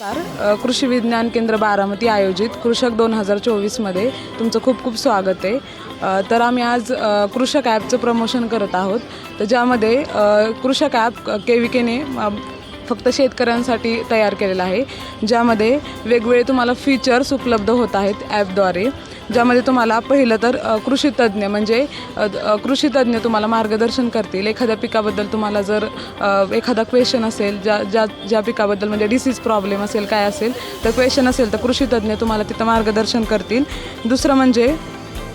नमस्कार. कृषी विज्ञान केंद्र बारामती आयोजित कृषक दोन हजार चोवीसमध्ये तुमचं खूप खूप स्वागत आहे. तर आम्ही आज कृषक ॲपचं प्रमोशन करत आहोत. तर ज्यामध्ये कृषक ॲप के व्ही केने फक्त शेतकऱ्यांसाठी तयार केलेलं आहे. ज्यामध्ये वेगवेगळे तुम्हाला फीचर्स उपलब्ध होत आहेत ॲपद्वारे. ज्यामध्ये तुम्हाला पहिलं तर अ, कृषी तज्ज्ञ म्हणजे कृषीतज्ज्ञ तुम्हाला मार्गदर्शन करतील. एखाद्या पिकाबद्दल तुम्हाला जर एखादा क्वेश्चन असेल ज्या ज्या ज्या पिकाबद्दल म्हणजे डिसीज प्रॉब्लेम असेल काय असेल तर क्वेश्चन असेल तर कृषीतज्ज्ञ तुम्हाला तिथं मार्गदर्शन करतील. दुसरं म्हणजे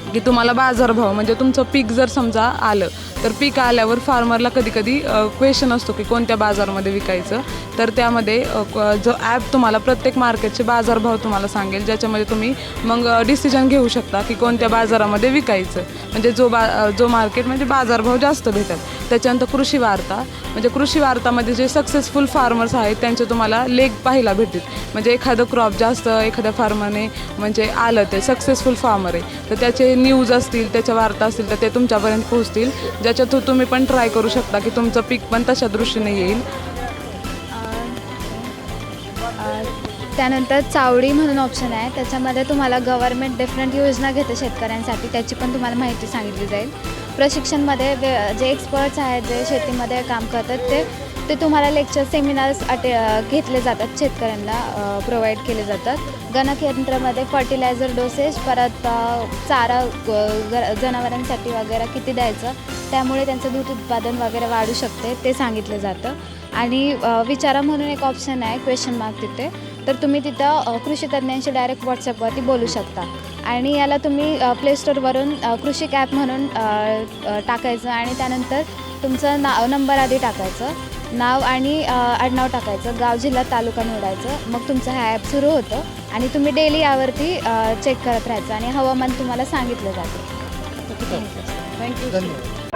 की तुम्हाला बाजारभाव म्हणजे तुमचं पीक जर समजा आलं तर पीक आल्यावर फार्मरला कधी कधी क्वेश्चन असतो की कोणत्या बाजारमध्ये विकायचं? तर त्यामध्ये क- जो ॲप तुम्हाला प्रत्येक मार्केटचे बाजारभाव तुम्हाला सांगेल ज्याच्यामध्ये तुम्ही मग डिसिजन घेऊ शकता की कोणत्या बाजारामध्ये विकायचं. म्हणजे जो बा जो मार्केट म्हणजे बाजारभाव जास्त भेटेल त्याच्यानंतर कृषी वार्ता. म्हणजे कृषी वार्तामध्ये जे सक्सेसफुल फार्मर्स आहेत त्यांचे तुम्हाला लेख पाहायला भेटतील. म्हणजे एखादं क्रॉप जास्त एखाद्या फार्मरने म्हणजे आलं ते सक्सेसफुल फार्मर आहे. तर त्याचे न्यूज असतील त्याच्या वार्ता असतील तर ते तुमच्यापर्यंत पोहोचतील. ज्याच्या थ्रू तुम्ही पण ट्राय करू शकता की तुमचं पीक पण तशा दृष्टीने येईल. त्यानंतर चावडी म्हणून ऑप्शन आहे. त्याच्यामध्ये तुम्हाला गव्हर्मेंट डिफरंट योजना घेते शेतकऱ्यांसाठी. त्याची पण तुम्हाला माहिती सांगितली जाईल. प्रशिक्षणमध्ये वे- जे एक्सपर्ट्स आहेत जे शेतीमध्ये काम करतात ते ते तुम्हाला लेक्चर सेमिनार्स अटे घेतले जातात शेतकऱ्यांना प्रोव्हाइड केले जातात. गणकयंत्रामध्ये फर्टिलायझर डोसेज परत चारा ग- जनावरांसाठी वगैरे किती द्यायचं त्यामुळे त्यांचं दूध उत्पादन वगैरे वाढू शकते ते सांगितलं जातं. आणि विचारा म्हणून एक ऑप्शन आहे क्वेश्चन मार्क तिथे. तर तुम्ही तिथं कृषी तज्ज्ञांशी डायरेक्ट व्हॉट्सअपवरती बोलू शकता. आणि याला तुम्ही प्ले स्टोअरवरून कृषी ॲप म्हणून टाकायचं आणि त्यानंतर तुमचं ना नंबर आधी टाकायचं. नाव आणि आडनाव टाकायचं. गाव जिल्हा तालुका निवडायचं. मग तुमचं हा ॲप सुरू होतं. आणि तुम्ही डेली यावरती चेक करत राहायचं. आणि हवामान तुम्हाला सांगितलं जातं. थँक्यू धन्यवाद.